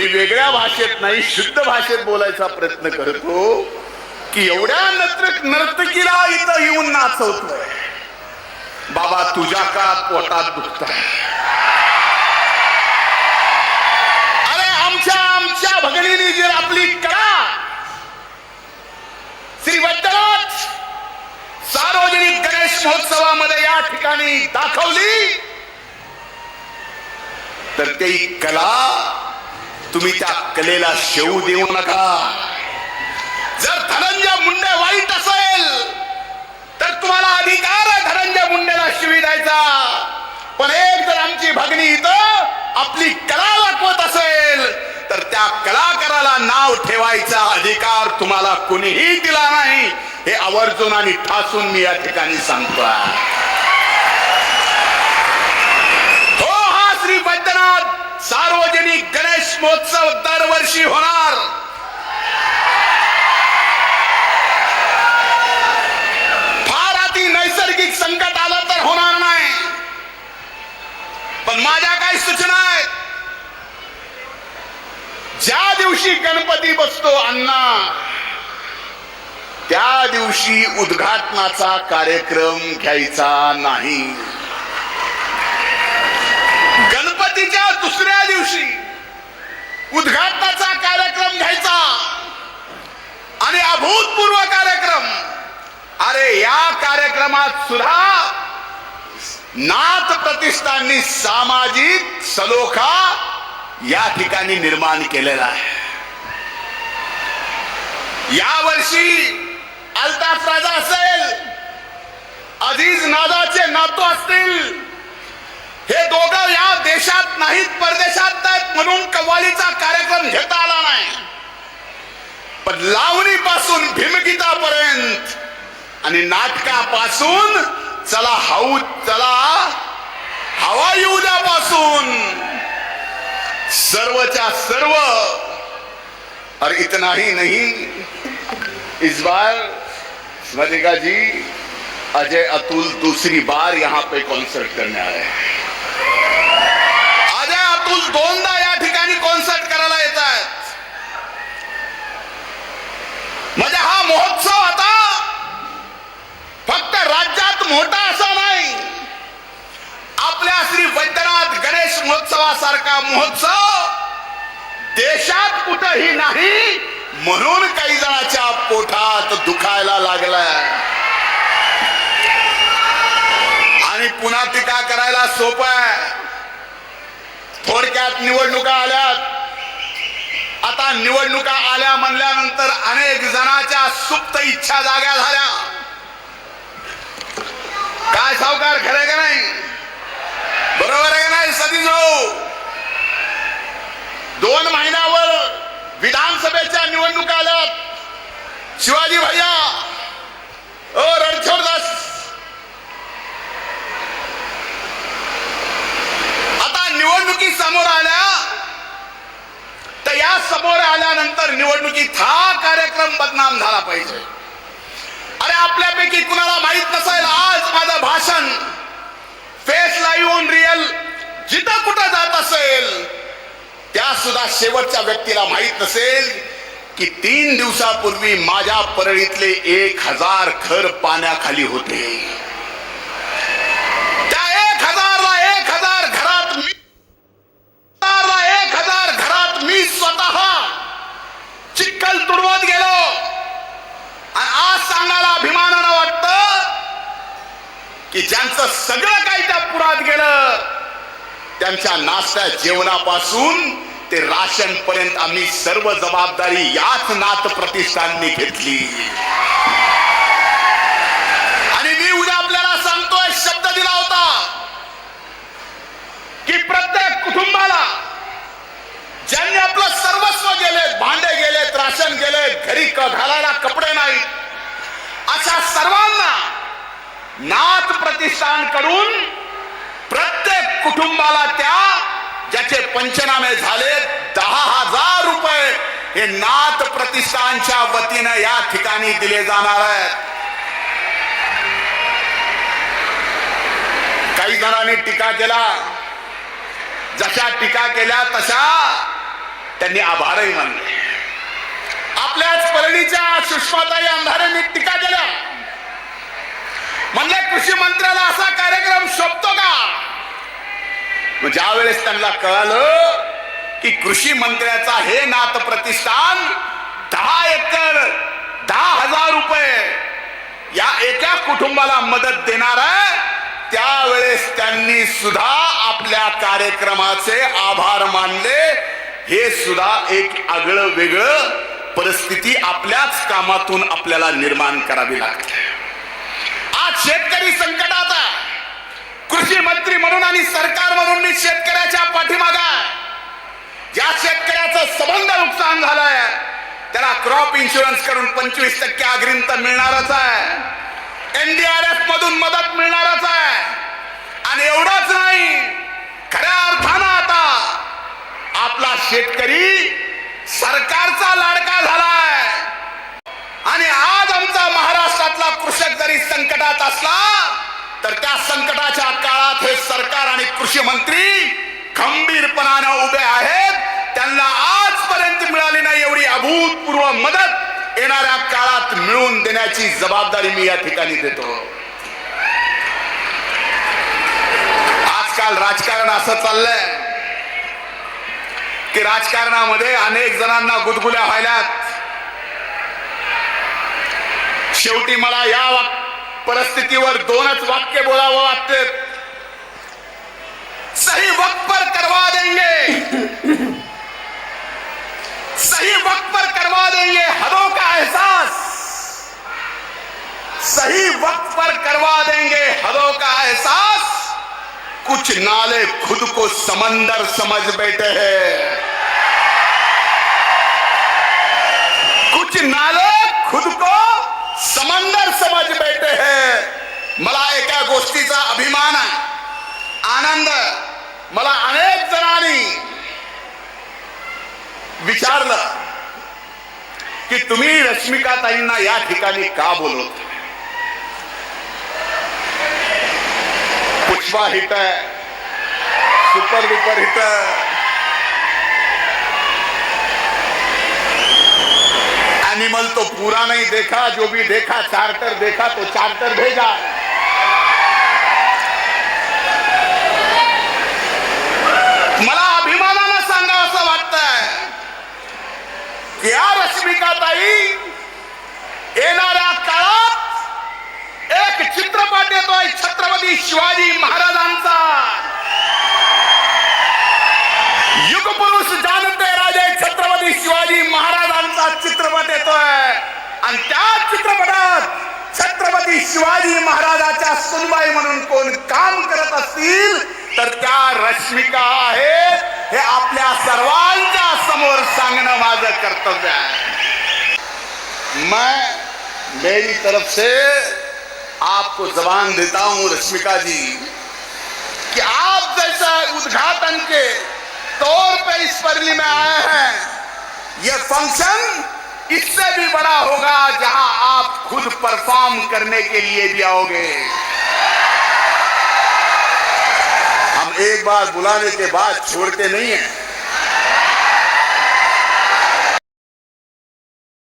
मी वेगळ्या भाषेत नाही शुद्ध भाषेत बोलायचा प्रयत्न करतो की एवढ्या नर्तक नर्तकीला इथं येऊन नाचवतोय. बाबा तुझ्या का पोटात दुखत अरे आमच्या आमच्या भगिनीने जर आपली कला. श्री वैद्यनाथ सार्वजनिक गणेश महोत्सवामध्ये या ठिकाणी दाखवली. तर ते कला तुम्ही त्या कलेला शेवू देऊ नका. जर धनंजय मुंडे वाईट असेल तर तुम्हाला अधिकार आहे धनंजय मुंडेला शिवी द्यायचा. पण एक जर आमची भगिनी इथं आपली कला दाखवत असेल तर त्या कलाकाराला नाव ठेवायचा अधिकार तुम्हाला कुणीही दिला नाही. हे आवर्जून आणि ठासून मी या ठिकाणी सांगतो. हो हा श्री बैद्यनाथ सार्वजनिक गणेश महोत्सव दरवर्षी होणार. फार अति नैसर्गिक संकट आलं तर होणार नाही. पण माझ्या काही सूचना आहेत. ज्या दिवशी गणपती बसतो अण्णा त्या दिवशी उद्घाटनाचा कार्यक्रम घ्यायचा नाही. गणपतीच्या दुसऱ्या दिवशी उद्घाटनाचा कार्यक्रम घ्यायचा. आणि अभूतपूर्व कार्यक्रम. अरे या कार्यक्रमात सुद्धा नाथ प्रतिष्ठाननी सामाजिक सलोखा या ठिकाणी निर्माण केलेला आहे. या वर्षी अल्ताफ राजा असेल अजीज नादाचे नातू असतील हे दोघं या देशात नाहीत परदेशात आहेत म्हणून कव्वालीचा कार्यक्रम घेता आला नाही. पण लावणीपासून भीमगीतापर्यंत आणि नाटकापासून चला हाऊ चला हवा उद्यापासून सर्वच्या सर्व. और इतना ही नहीं. इस बार स्मृतिका जी अजय अतुल दूसरी बार यहाँ पे कॉन्सर्ट करने आए हैं। अजय दोनदा या ठिकाणी कॉन्सर्ट करायला येत आहेत म्हणजे हा महोत्सव आता फक्त राज्यात मोठा असा नाही. आपल्या श्री वैद्यनाथ गणेश महोत्सवासारखा महोत्सव देशात कुठंही नाही म्हणून काही जणाच्या पोटात दुखायला लागलाय. आणि पुन्हा टीका करायला सोपं आहे. थोडक्यात निवडणुका आल्यात. आता निवडणुका आल्या म्हणल्यानंतर अनेक जणाच्या सुप्त इच्छा जाग्या झाल्या. काय सावकार खरे का नाही? बरोबर आहे का नाही सतीश भाऊ दोन महिन्यावर विधानसभेच्या निवडणुका आल्यात. शिवाजी भैया ओ रणछोडदास आता निवडणुकी समोर आल्या तर या समोर आल्यानंतर निवडणुकीत हा कार्यक्रम बदनाम झाला पाहिजे. अरे आपल्यापैकी कुणाला माहीत नसेल आज माझं भाषण फेस लाईव्ह ऑन रिअल जिथं कुठं जात असेल त्या सुद्धा शेवटच्या व्यक्तीला माहीत नसेल की तीन दिवसापूर्वी माझ्या परळीतले एक हजार घर पाण्याखाली होते त्या एक हजारला एक हजार घरात मी हजारला एक हजार घरात मी स्वतः चिखल तुडवत गेलो. आणि आज सांगायला अभिमानानं वाटत की ज्यांचं सगळं काही त्या पुरात गेलं त्यांच्या नाश्त्या जेवणापासून ते राशन पर्यंत आम्ही सर्व जबाबदारी याच नाथ प्रतिष्ठानने घेतली आणि मी उद्या आपल्याला सांगतोय शब्द दिला होता की प्रत्येक कुटुंबाला ज्यांनी आपलं सर्वस्व गेले भांडे गेले राशन गेले घरी क- घालायला कपडे नाहीत अशा सर्वांना नाथ प्रत्येक कुटुंबाला त्या ज्याचे पंचनामे झाले दहा हजार रुपये हे नाथ प्रतिष्ठानच्या वतीनं या ठिकाणी दिले जाणार आहेत. काही जणांनी टीका केला. जशा टीका केल्या तशा त्यांनी आभारही मानले. आपल्याच परळीच्या सुषमाताई अंधारेंनी टीका केल्या. म्हणले कृषी मंत्र्याला असा कार्यक्रम शोभतो का? ज्या वेळेस त्यांना कळालं की कृषी मंत्र्याचा हे नात प्रतिष्ठान दहा एकर दहा हजार रुपये या एका कुटुंबाला मदत देणार आहे त्यावेळेस त्यांनी सुद्धा आपल्या कार्यक्रमाचे आभार मानले. हे सुद्धा एक आगळं वेगळं परिस्थिती आपल्याच कामातून आपल्याला निर्माण करावी लागते. शेतकरी संकटात आहे. कृषी मंत्री म्हणून आणि सरकार म्हणून मी शेतकऱ्याच्या पाठीमागा ज्या शेतकऱ्याचं सबंध नुकसान झालंय त्याला क्रॉप इन्शुरन्स करून पंचवीस टक्के अग्रिम तर मिळणारच आहे. एनडीआरएफ मधून मदत मिळणारच आहे. आणि एवढंच नाही खऱ्या अर्थानं आता आपला शेतकरी सरकारचा लाडका या संकटाच्या काळात हे सरकार आणि कृषी मंत्री खंबीरपणानं उभे आहेत. त्यांना आजपर्यंत मिळाली नाही एवढी अभूतपूर्व मदत. येणाऱ्या काळात मिळवून देण्याची जबाबदारी मी या ठिकाणी देतो. आजकाल राजकारण असं चाललंय की राजकारणामध्ये अनेक जणांना गुदगुल्या व्हायल्यात. शेवटी मला या वाक्य परिस्थितीवर दोनच वाक्य बोलावं वाटते. सही वक्त पर करवा देंगे. सही वक्त पर करवा देंगे हदों का एहसास. सही वक्त पर करवा देंगे हदों का एहसास. कुछ नाले खुद को समंदर समझ बैठे हैं. कुछ नाले खुद को समंदर समाज बैठे है। मला एका गोष्टीचा अभिमान आहे. आनंद. मला अनेक जणांनी विचारलं की तुम्ही रश्मिकाताईंना या ठिकाणी का बोलवत? Pushpa hit super duper hit Animal तो पूरा नहीं देखा जो भी देखा चार्टर देखा तो चार्टर भेजा। मला अभिमानानं सांगा असं वाटतंय की या रश्मिकाताई येणाऱ्या काळात एक चित्रपट येतोय छत्रपती शिवाजी महाराजांचा. युगपुरुष आणि त्या शिवाजी महाराजाच्या सुनबाई म्हणून कोण काम करत असतील, तर त्या रश्मिका हे समोर कर्तव्य आहे. मैं मेरी तरफ़ से आपको जबान देता हूँ रश्मिका जी, कि आप जैसा उद्घाटन के तौर पे इस परली में आए हैं। ये फ़ंक्शन इससे भी बड़ा होगा जहाँ आप खुद परफॉर्म करने के लिए भी आओगे। हम एक बार बुलाने के बाद छोड़ते नहीं हैं।